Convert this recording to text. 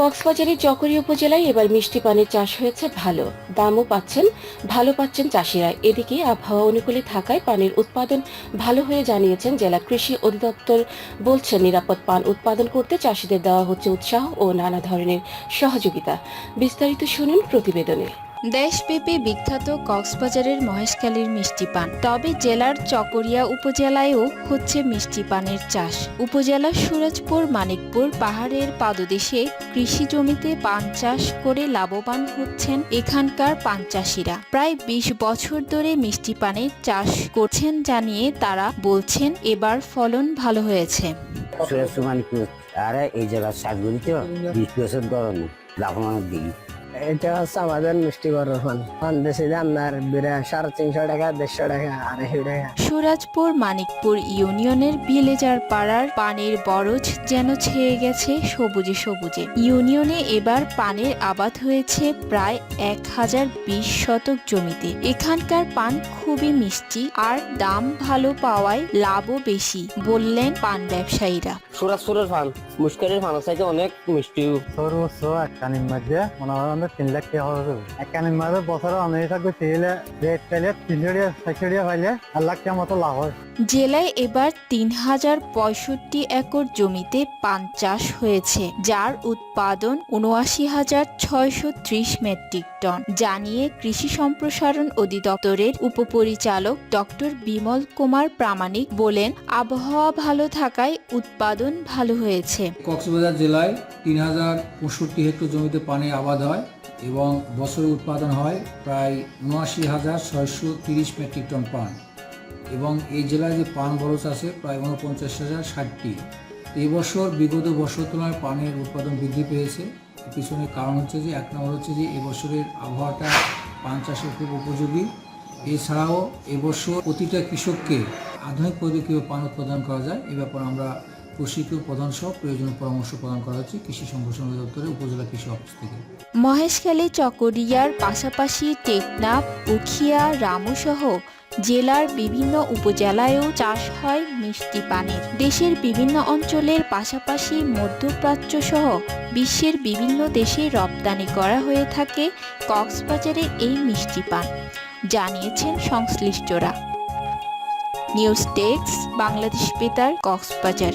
কক্সবাজারের চকরি উপজেলায় এবার মিষ্টি পানির চাষ হয়েছে ভালো। দামও পাচ্ছেন, ভালো পাচ্ছেন চাষিরা। এদিকে আবহাওয়া অনুকূলে থাকায় পানির উৎপাদন ভালো হয়ে জানিয়েছেন জেলা কৃষি অধিদপ্তর। বলছেন, নিরাপদ পান উৎপাদন করতে চাষিদের দেওয়া হচ্ছে উৎসাহ ও নানা ধরনের সহযোগিতা। বিস্তারিত শুনুন প্রতিবেদনে। দেশব্যাপী বিখ্যাত কক্সবাজারের মহেশখালীর মিষ্টি পান। তবে জেলার চকরিয়া উপজেলায়ও হচ্ছে মিষ্টি পানের চাষ। উপজেলার সুরজপুর, মানিকপুর পাহাড়ের পাদদেশে কৃষি জমিতে পান চাষ করে লাভবান হচ্ছেন এখানকার পান চাষিরা। প্রায় বিশ বছর ধরে মিষ্টি পানের চাষ করছেন জানিয়ে তারা বলছেন, এবার ফলন ভালো হয়েছে। আর এই জায়গার শাকগুলি তো এটা হচ্ছে আমাদের মিষ্টি গরুর ফান ফান বেশি আর বিরা সাড়ে তিনশো টাকা দেড়শো টাকা আড়াইশো টাকা। সুরাজপুর মানিকপুর ইউনিয়নের ভিলেজার পাড়ার পানির বরজ যেন ছেয়ে গেছে সবুজে সবুজে। ইউনিয়নে এবার পানের আবাদ হয়েছে প্রায় এক হাজার বিশ শতক জমিতে। এখানকার পান খুবই মিষ্টি আর দাম ভালো পাওয়ায় লাভও বেশি বললেন পান ব্যবসায়ীরা। সুরাজপুরের ফান মুশকিলের ফান চাইতে অনেক মিষ্টি সর্বোচ্চ এক কানির মধ্যে মনে হয় আমাদের তিন লাখ টাকা হবে। এক কানির বছরে অনেক থাকবে তেলে রেট পেলে তিনশো টাকা চারশো টাকা পাইলে এক লাখ টাকা মতো লাভ হয়। জেলায় এবার তিন হাজার পঁয়ষট্টি একর জমিতে পান চাষ হয়েছে যার উৎপাদন উনআশি হাজার ছয়শো ত্রিশ মেট্রিক টন। জানিয়ে কৃষি সম্প্রসারণ অধিদপ্তরের উপপরিচালক ডক্টর বিমল কুমার প্রামাণিক বলেন আবহাওয়া ভালো থাকায় উৎপাদন ভালো হয়েছে। কক্সবাজার জেলায় তিন হাজার পঁয়ষট্টি হেক্টর জমিতে পানি আবাদ হয়। এবং বছরে উৎপাদন হয় প্রায় উনআশি হাজার ছয়শো তিরিশ মেট্রিক টন পান। এবং এই জেলায় যে পান বরস আছে প্রায় উনপঞ্চাশ হাজার ষাটটি। এই বছর বিগত বছর তুলনায় পানের উৎপাদন বৃদ্ধি পেয়েছে। এর পিছনে কারণ হচ্ছে যে, এক নম্বর হচ্ছে যে এবছরের আবহাওয়াটা পান চাষের খুব উপযোগী। এছাড়াও এবছর প্রতিটা কৃষককে আধুনিক পদ্ধতি কীভাবে পান উৎপাদন করা যায়। এ ব্যাপারে আমরা প্রশিক্ষণ প্রদান সহ প্রয়োজনীয় পরামর্শ প্রদান করা হচ্ছে কৃষি সম্প্রসারণ অধিদপ্তরের উপজেলা কৃষি অফিস থেকে। মহেশখালী চকরিয়ার পাশাপাশি টেকনাফ উখিয়া, রামুসহ জেলার বিভিন্ন উপজেলায়ও চাষ হয় মিষ্টি পানের। দেশের বিভিন্ন অঞ্চলের পাশাপাশি মধ্যপ্রাচ্য সহ বিশ্বের বিভিন্ন দেশে রপ্তানি করা হয়ে থাকে কক্সবাজারের এই মিষ্টি পান, জানিয়েছেন সংশ্লিষ্টরা। নিউজ ডেস্ক বাংলাদেশ বেতার কক্সবাজার।